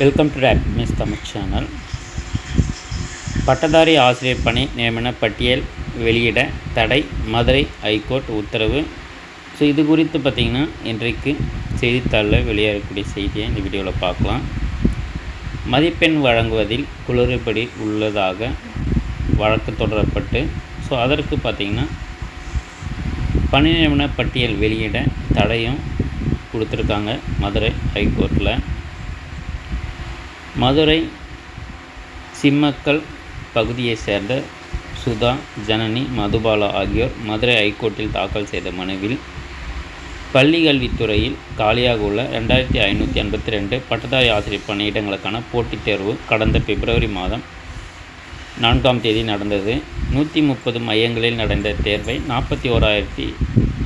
Welcome to miss Tamil channel பட்டதாரி ஆசிரியர் பணி நியமன பட்டியல் வெளியிட தடை மதுரை ஹைகோர்ட் உத்தரவு. ஸோ இது குறித்து பார்த்திங்கன்னா இன்றைக்கு செய்தித்தாளில் வெளியாகக்கூடிய செய்தியை இந்த வீடியோவில் பார்க்கலாம். மதிப்பெண் வழங்குவதில் குளறுபடி உள்ளதாக வழக்கு தொடரப்பட்டு ஸோ அதற்கு பார்த்திங்கன்னா பணி நியமன பட்டியல் வெளியிட தடையும் கொடுத்துருக்காங்க மதுரை ஹைகோர்ட்டில் மதுரை சிம்மக்கல் பகுதியைச் சேர்ந்த சுதா ஜனனி மதுபாலா ஆகியோர் மதுரை ஐகோர்ட்டில் தாக்கல் செய்த மனுவில் பள்ளி கல்வித்துறையில் காலியாக உள்ள ரெண்டாயிரத்தி ஐநூற்றி எண்பத்தி ரெண்டு பட்டதாரி ஆசிரியர் பணியிடங்களுக்கான போட்டித் தேர்வு கடந்த பிப்ரவரி மாதம் நான்காம் தேதி நடந்தது. நூற்றி முப்பது மையங்களில் நடந்த தேர்வை நாற்பத்தி ஓராயிரத்தி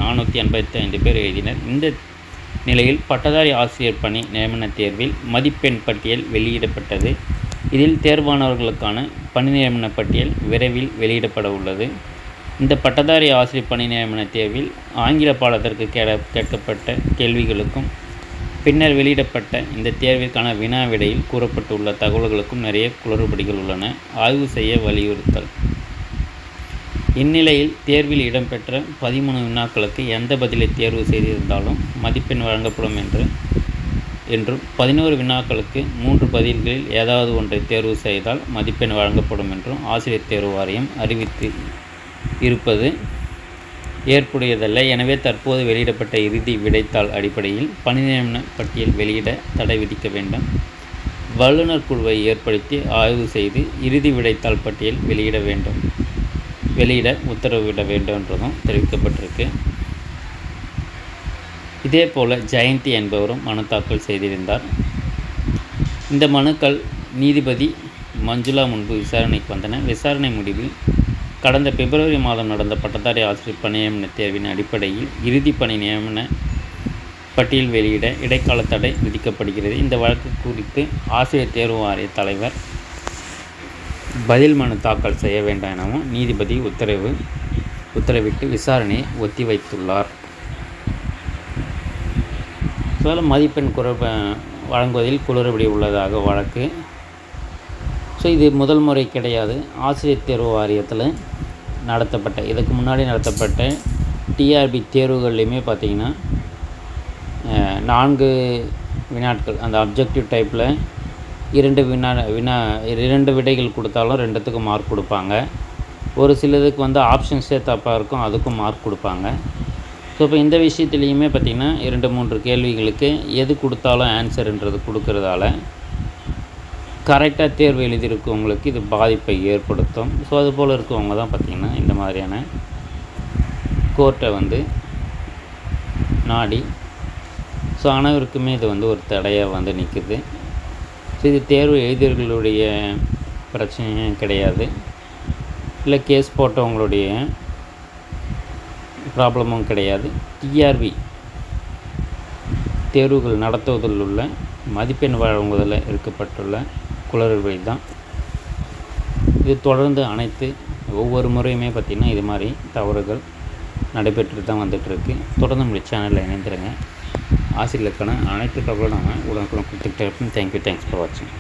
நானூற்றி எண்பத்தி ஐந்து பேர் எழுதினர். இந்த நிலையில் பட்டதாரி ஆசிரியர் பணி நியமன தேர்வில் மதிப்பெண் பட்டியல் வெளியிடப்பட்டது. இதில் தேர்வானவர்களுக்கான பணி நியமன பட்டியல் விரைவில் வெளியிடப்பட உள்ளது. இந்த பட்டதாரி ஆசிரியர் பணி நியமன தேர்வில் ஆங்கில பாடத்திற்கு கேட கேட்கப்பட்ட கேள்விகளுக்கும் பின்னர் வெளியிடப்பட்ட இந்த தேர்விற்கான வினா விடையில் கூறப்பட்டுள்ள தகவல்களுக்கும் நிறைய குளறுபடிகள் உள்ளன. ஆய்வு செய்ய வலியுறுத்தல். இந்நிலையில் தேர்வில் இடம்பெற்ற பதிமூணு வினாக்களுக்கு எந்த பதிலை தேர்வு செய்திருந்தாலும் மதிப்பெண் வழங்கப்படும் என்று என்றும் பதினோரு வினாக்களுக்கு மூன்று பதில்களில் ஏதாவது ஒன்றை தேர்வு செய்தால் மதிப்பெண் வழங்கப்படும் என்றும் ஆசிரியர் தேர்வு வாரியம் அறிவித்து இருப்பது ஏற்புடையதல்ல. எனவே தற்போது வெளியிடப்பட்ட இறுதி விடைத்தாள் அடிப்படையில் பணி நியமன பட்டியல் வெளியிட தடை விதிக்க வேண்டும். வல்லுநர் குழுவை ஏற்படுத்தி ஆய்வு செய்து இறுதி விடைத்தாள் பட்டியல் வெளியிட வேண்டும். வெளியிட உத்தரவிட வேண்டும்ன்றதும் தெரிவிக்கப்பட்டிருக்கு. இதே போல் ஜெயந்தி என்பவரும் மனு தாக்கல் செய்திருந்தார். இந்த மனுக்கள் நீதிபதி மஞ்சுளா முன்பு விசாரணைக்கு வந்தன. விசாரணை முடிவில் கடந்த பிப்ரவரி மாதம் நடந்த பட்டதாரி ஆசிரியர் பணி நியமன தேர்வின் அடிப்படையில் இறுதி பணி நியமன பட்டியல் வெளியிட இடைக்கால தடை விதிக்கப்படுகிறது. இந்த வழக்கு குறித்து ஆசிரியர் தேர்வு வாரிய தலைவர் பதில் மனு தாக்கல் செய்ய வேண்டாம் எனவும் நீதிபதி உத்தரவு உத்தரவிட்டு விசாரணையை ஒத்திவைத்துள்ளார் ஸோ மதிப்பெண் குறை வழங்குவதில் குளறுபடி உள்ளதாக வழக்கு. ஸோ இது முதல் முறை கிடையாது. ஆசிரியர் தேர்வு வாரியத்தில் நடத்தப்பட்ட இதுக்கு முன்னாடி நடத்தப்பட்ட டிஆர்பி தேர்வுகள்லையுமே பார்த்திங்கன்னா நான்கு வினாட்கள் அந்த அப்ஜெக்டிவ் டைப்பில் இரண்டு வினா வினா இரண்டு விடைகள் கொடுத்தாலும் ரெண்டுத்துக்கும் மார்க் கொடுப்பாங்க. ஒரு சிலதுக்கு வந்து ஆப்ஷன்ஸே தப்பாக இருக்கும் அதுக்கும் மார்க் கொடுப்பாங்க. ஸோ இப்போ இந்த விஷயத்துலேயுமே பார்த்திங்கன்னா இரண்டு மூன்று கேள்விகளுக்கு எது கொடுத்தாலும் ஆன்சர்ன்றது கொடுக்கறதால கரெக்டாக தேர்வு எழுதியிருக்கவங்களுக்கு இது பாதிப்பை ஏற்படுத்தும். ஸோ அது போல் இருக்கவங்க தான் பார்த்திங்கன்னா இந்த மாதிரியான கோர்ட்டை வந்து நாடி. ஸோ அனைவருக்குமே இது வந்து ஒரு தடையாக வந்து நிற்குது ஸோ இது தேர்வு எழுதியவர்களுடைய பிரச்சனையும் கிடையாது. இல்லை கேஸ் போட்டவங்களுடைய ப்ராப்ளமும் கிடையாது. டிஆர்பி தேர்வுகள் நடத்துவதில் உள்ள மதிப்பெண் வழங்குவதில் இருக்கப்பட்டுள்ள குளறுபடி தான். இது தொடர்ந்து அனைத்து ஒவ்வொரு முறையுமே பார்த்திங்கன்னா இது மாதிரி தவறுகள் நடைபெற்று தான் வந்துட்டுருக்கு. தொடர்ந்து நம்முடைய சேனலில் இணைந்துருங்க. ஆசிரியர்களுக்கான அனைத்து தகவலும் நம்ம உடனுக்குடன் கொடுத்துக்கிட்டே இருப்போம் தேங்க்யூ தேங்க்ஸ் ஃபார் வாட்சிங்